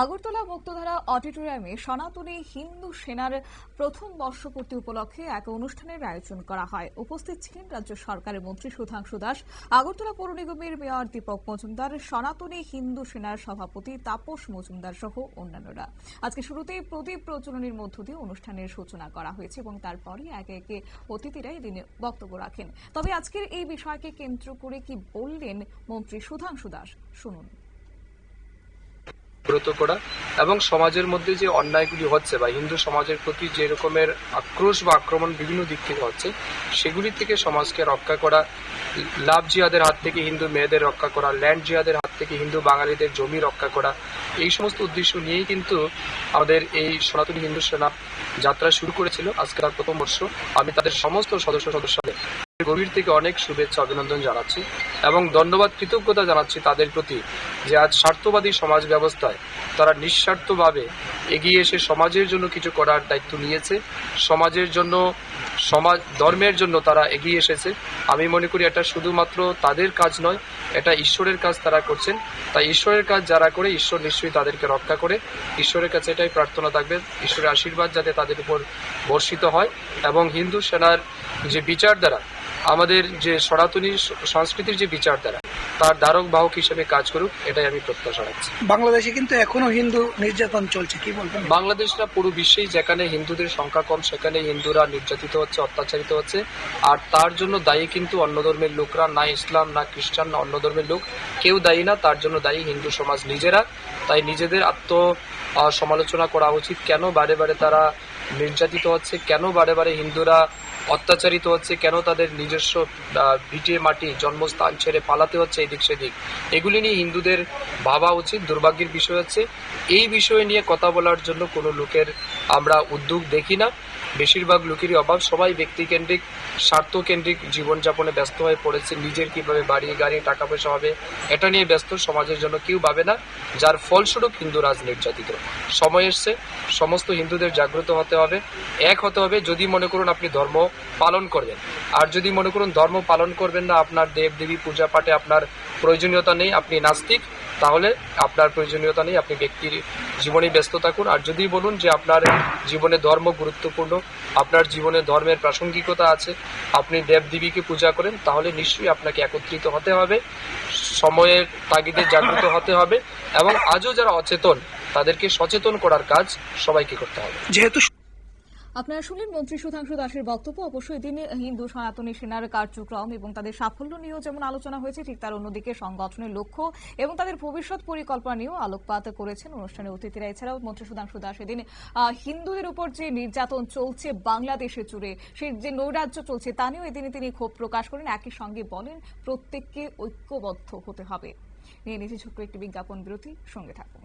আগরতলা মুক্তধারা অডিটোরিয়ামে সনাতনী হিন্দু সেনার প্রথম বর্ষপূর্তি উপলক্ষে এক অনুষ্ঠানের আয়োজন করা হয়। উপস্থিত ছিলেন রাজ্য সরকারের মন্ত্রী সুধাংশু দাস, আগরতলা পৌর নিগমের মেয়র দীপক মজুমদার, সনাতনী হিন্দু সেনার সভাপতি তাপস মজুমদার সহ অন্যান্যরা। আজকে শুরুতেই প্রদীপ প্রজ্বলনের মধ্য দিয়ে অনুষ্ঠানের সূচনা করা হয়েছে এবং তারপরে একে একে অতিথিরা এদিনে বক্তব্য রাখেন। তবে আজকের এই বিষয়কে কেন্দ্র করে কি বললেন মন্ত্রী সুধাংশু দাস, শুনুন। ব্রত করা এবং সমাজের মধ্যে যে অন্যায়গুলি হচ্ছে বা হিন্দু সমাজের প্রতি যে রকমের আক্রোশ বা আক্রমণ বিভিন্ন দিক থেকে হচ্ছে, সেগুলি থেকে সমাজকে রক্ষা করা, লাভ জিহাদের হাত থেকে হিন্দু মেয়েদের রক্ষা করা, ল্যান্ড জিহাদের হাত থেকে হিন্দু বাঙালিদের জমি রক্ষা করা, এই সমস্ত উদ্দেশ্য নিয়েই কিন্তু আমাদের এই সনাতনী হিন্দু সেনা যাত্রা শুরু করেছিল আজকে প্রথম বর্ষ। আমি তাদের সমস্ত সদস্য সদস্যদের গভীর থেকে অনেক শুভেচ্ছা, অভিনন্দন জানাচ্ছি এবং ধন্যবাদ, কৃতজ্ঞতা জানাচ্ছি তাদের প্রতি যে আজ স্বার্থবাদী সমাজ ব্যবস্থায় তারা নিঃস্বার্থভাবে এগিয়ে এসে সমাজের জন্য কিছু করার দায়িত্ব নিয়েছে। সমাজের জন্য, সমাজ, ধর্মের জন্য তারা এগিয়ে এসেছে। আমি মনে করি এটা শুধুমাত্র তাদের কাজ নয়, এটা ঈশ্বরের কাজ তারা করছেন। তাই ঈশ্বরের কাজ যারা করে, ঈশ্বর নিশ্চয়ই তাদেরকে রক্ষা করে। ঈশ্বরের কাছে এটাই প্রার্থনা থাকবে, ঈশ্বরের আশীর্বাদ যাতে তাদের উপর বর্ষিত হয় এবং হিন্দু সেনার যে বিচার দ্বারা আমাদের যে সনাতনী সংস্কৃতির যে বিচার দ্বারা তার ধারক বাহক হিসেবে কাজ করুক এটাই আমি প্রত্যাশা রাখছি। বাংলাদেশে কিন্তু এখনও হিন্দু নির্যাতন চলছে কি বলবেন? বাংলাদেশটা পুরো বিশ্বেই যেখানে হিন্দুদের সংখ্যা কম সেখানে হিন্দুরা নির্যাতিত হচ্ছে অত্যাচারিত হচ্ছে। আর তার জন্য দায়ী কিন্তু অন্য ধর্মের লোকরা না ইসলাম না খ্রিস্টান না অন্য ধর্মের লোক। কেউ দায়ী না তার জন্য দায়ী হিন্দু সমাজ নিজেরা। তাই নিজেদের আত্ম সমালোচনা করা উচিত। কেন বারে বারে তারা নির্যাতিত হচ্ছে? কেন বারে বারে হিন্দুরা অত্যাচারিত হচ্ছে, কেন তাদের নিজস্ব ভিটে মাটি, জন্মস্থান ছেড়ে পালাতে হচ্ছে এদিক সেদিক? এগুলি নিয়ে হিন্দুদের ভাবা উচিত, দুর্ভাগ্যের বিষয় হচ্ছে, এই বিষয় নিয়ে কথা বলার জন্য কোনো লোকের আমরা উদ্যোগ দেখি না। বেশিরভাগ লোকেরই অভাব। সবাই ব্যক্তিকেন্দ্রিক, স্বার্থকেন্দ্রিক জীবনযাপনে ব্যস্ত হয়ে পড়েছে। নিজের কীভাবে বাড়ি, গাড়ি টাকা পয়সা হবে, এটা নিয়ে ব্যস্ত সমাজের জন্য কেউ ভাবে না, যার ফলস্বরূপ হিন্দু রাজ নির্যাতিত সময় এসছে, সমস্ত হিন্দুদের জাগ্রত হতে হবে, এক হতে হবে যদি মনে করুন আপনি ধর্ম পালন করবেন। আর যদি মনে করুন ধর্ম পালন করবেন না, আপনার দেব দেবী পূজা পাঠে আপনার প্রয়োজনীয়তা নেই, আপনি নাস্তিক তাহলে আপনার প্রয়োজনীয়তা নেই, আপনি ব্যক্তির জীবনে ব্যস্ত থাকুন। আর যদি বলুন যে আপনার জীবনে ধর্ম গুরুত্বপূর্ণ, আপনার জীবনে ধর্মের প্রাসঙ্গিকতা আছে, আপনি দেবদেবীকে পূজা করেন, তাহলে নিশ্চয়ই আপনাকে একত্রিত হতে হবে, সময়ের তাগিদে জাগ্রত হতে হবে, এবং আজও যারা অচেতন, তাদেরকে সচেতন করার কাজ সবাইকে করতে হবে। যেহেতু আপনারা শুনলেন মন্ত্রী সুধাংশু দাসের বক্তব্য। অবশ্যই দিনে হিন্দু, সনাতনী সেনার কার্যক্রম এবং তাদের সাফল্য নিয়েও যেমন আলোচনা হয়েছে, ঠিক তার অন্যদিকে সংগঠনের লক্ষ্য এবং তাদের ভবিষ্যৎ পরিকল্পনা নিয়েও আলোকপাত করেছেন অনুষ্ঠানের অতিথিরা। এছাড়াও মন্ত্রী সুধাংশু দাস এদিন হিন্দুদের উপর যে নির্যাতন চলছে বাংলাদেশে জুড়ে সেই যে নৈরাজ্য চলছে তা নিয়েও এদিনে তিনি ক্ষোভ প্রকাশ করেন। একই সঙ্গে বলেন, প্রত্যেককে ঐক্যবদ্ধ হতে হবে। নিয়ে নিচে ছোট্ট একটি বিজ্ঞাপন বিরতি, সঙ্গে থাকুন।